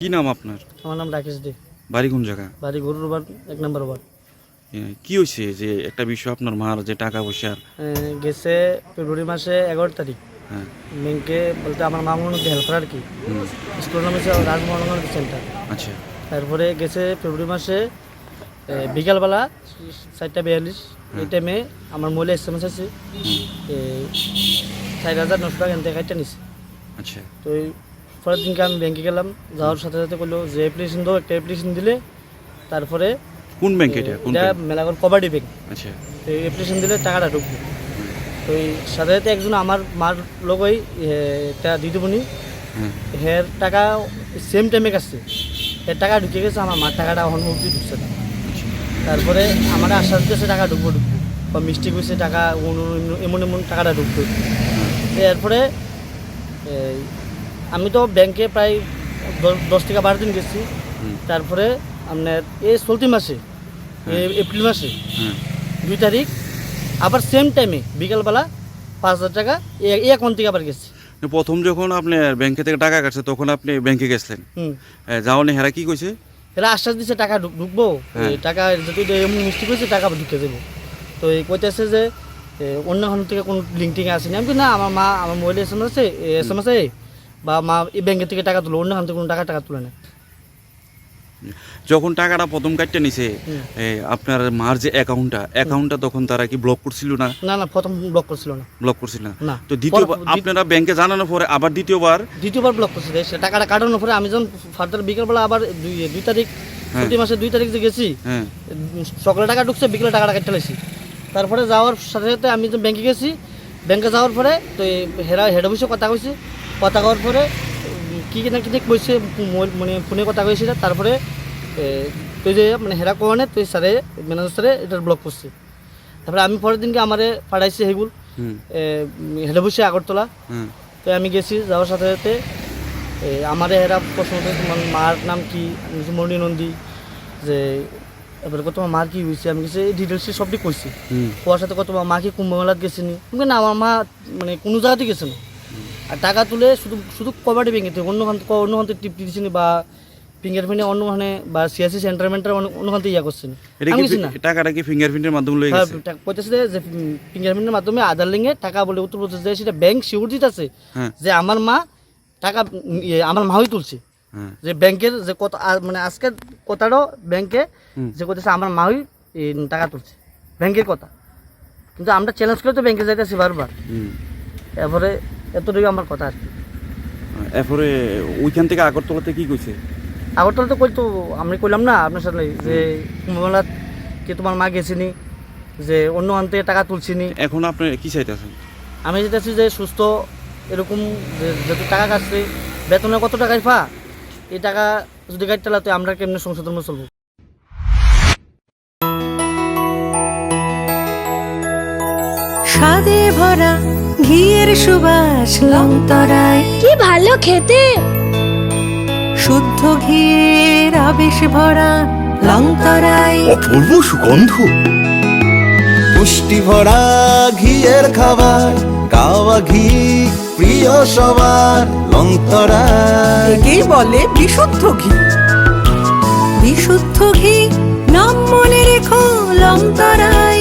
কি নাম আপনার? আমার নাম রাকেশ দে। বাড়ি কোন জায়গা? বাড়ি গরুর বার এক নম্বর বার এ, কি হয়েছে যে একটা বিষয় আপনার মার যে টাকা পয়সার গেছে ফেব্রুয়ারি মাসে এগারো তারিখ। হ্যাঁ। ব্যাংকে বলতে আমার মা মনে হেল্পার আর কি? হুম, স্কুলের নাম হচ্ছে রাজমোহন সেন্টার। আচ্ছা। তারপরে গেছে ফেব্রুয়ারি মাসে বিকালবেলা চারটা বিয়াল্লিশ এই টাইমে আমার মহিলা এস এম এস আছে চার হাজার নশো টাকা এনতে কাটটা নিছে। আচ্ছা। তো এই পরের দিনকে আমি ব্যাংকে গেলাম যাওয়ার সাথে সাথে করল যে অ্যাপ্লিকেশন দাও একটা অ্যাপ্লিকেশন দিলে তারপরে কোন ব্যাংক এটা? কোন এটা ব্যাংক মেলাগর কবাডি ব্যাংক আচ্ছা। এই অ্যাপ্লিকেশন দিলে টাকাটা ঢুকবে। তো এই সাথে সাথে একজন আমার মার লোক ওই একটা দিদিমণি হ্যাঁ। হের টাকা সেম টাইমে কাছে এর টাকা ঢুকে গেছে আমার মার টাকাটা এখন অবধি ঢুকছে না। তারপরে আমার আশ্বাস দিয়েছে টাকা ঢুকবো ঢুকবো। বা মিষ্টি কইছে টাকা অন্য- অন্য- এমন এমন টাকাটা ঢুকবে। তো এরপরে আমি তো ব্যাংকে প্রায় দশ থেকে বারো দিন গেছি। তারপরে আপনার এই চলতি মাসে এপ্রিল মাসে দুই তারিখ আবার সেম টাইমে বিকালবেলা পাঁচ হাজার টাকা এই অ্যাকাউন্ট থেকে আবার গেছে। প্রথম যখন আপনি ব্যাংকে থেকে টাকা কাটছে তখন আপনি ব্যাংকে গেছিলেন? হুম। যাওয়ানি হেরা কি কইছে? এরা আশ্বাস দিচ্ছে টাকা ঢুক- ঢুকবো। হ্যাঁ। টাকা যদি এমন মিষ্টি করেছে টাকা ঢুকে দেবো। তো এই কইতেছে যে অন্য থেকে কোনো লিঙ্ক টিঙ্ক আসেনি। আমি না আমার মা আমার মোবাইলে এস এম আছে এস এম আছে বা মা এই ব্যাংকের থেকে টাকা তুলো অন্য থেকে কোনো টাকা টাকা তুলে না। যখন টাকাটা প্রথম কাটতে নিছে আপনার মার যে অ্যাকাউন্টটা অ্যাকাউন্টটা তখন তারা কি ব্লক করছিল না? না না প্রথম ব্লক করছিল না। ব্লক করছিল না? তো দ্বিতীয়বার আপনারা ব্যাংকে জানানোর পরে আবার দ্বিতীয়বার? দ্বিতীয়বার ব্লক করছে সে টাকাটা কাটানোর পরে আমি যখন ফার্দার বিকালবেলা আবার দুই দুই তারিখ হ্যাঁ। প্রতি মাসে দুই তারিখ যে গেছি হ্যাঁ। সকালে টাকা ঢুকছে বিকেলে টাকাটা কেটে লাইছি। তারপরে যাওয়ার সাথে সাথে আমি তো ব্যাংকে গেছি ব্যাংকে যাওয়ার পরে তো হেরা হেড অফিসে কথা কইছি কথা কওয়ার পরে কি না কি কইছে মানে ফোনে কথা কইছে তারপরে তুই যে মানে হেরা কোয়ানে তুই স্যারে ম্যানেজার স্যারে এটা ব্লক করছে তারপরে আমি পরের দিনকে আমারে পাঠাইছি হুম। হেড অফিসে আগরতলা তো আমি গেছি যাওয়ার সাথে সাথে আমারে এরা প্রশ্ন তোমার মার নাম কি আমি বলছি নন্দী যে এবার কত মার কি হয়েছে আমি কিছু এই ডিটেলসে সবটি কইছি কোয়ার সাথে কত মা কি কুম্ভ মেলাত গেছিনি? না আমার মা মানে কোনো জায়গাতে গেছে না আর টাকা তুলে শুধু শুধু কবাডি ব্যাংকে অন্য খান অন্য খান থেকে টিপ দিয়েছিনি বা ফিঙ্গারপ্রিন্টে অন্য খানে বা সিএসসি সেন্টারমেন্টের অন্য খান থেকে ইয়া করছেন। টাকাটা কি ফিঙ্গারপ্রিন্টের মাধ্যমে লয়ে হ্যাঁ গেছে? যে ফিঙ্গারপ্রিন্টের মাধ্যমে আধার লিঙ্কে টাকা বলে উত্তরপ্রদেশ যায় সেটা ব্যাংক শিওর দিতেছে যে আমার মা টাকা ইয়ে, আমার মাই তুলছে। হ্যাঁ। যে ব্যাংকের যে কত মানে আজকের কথাটাও ব্যাংকে যে করতেছে আমার মাই টাকা তুলছে। ব্যাংকের কথা। কিন্তু আমরা চ্যালেঞ্জ করে তো ব্যাংকে যাইতেছি বারবার। এরপরে এতটুকু আমার কথা আর কি। এরপরে ওইখান থেকে আগরতলাতে কি কইছে? আগরতলা তো কই তো আমি কইলাম না আপনার সাথে যে কুম্ভমেলাত কি তোমার মা গেছিনি যে অন্য আন থেকে টাকা তুলছিনি। এখন আপনি কি চাইতেছেন? আমি যেতেছি যে সুস্থ এরকম যে যত টাকা কাটছে বেতনে কত টাকায় পা এই টাকা যদি গাড়ি চালাতে আমরা কেমনে সংসার ধর্ম চলবো? স্বাদে ভরা ঘিয়ের সুবাস লংতরায় কি ভালো খেতে। শুদ্ধ ঘিয়ের আবেশ ভরা লংতরায় অপূর্ব সুগন্ধ। পুষ্টি ভরা ঘিয়ের খাবার গাওয়া ঘি প্রিয় সবার লঙ্করা একেই বলে বিশুদ্ধ ঘি। বিশুদ্ধ ঘি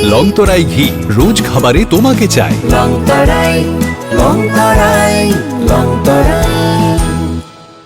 লংতরাই ঘি রোজ খাবারে তোমাকে চাই। লংতরায় লং লঙ্করাই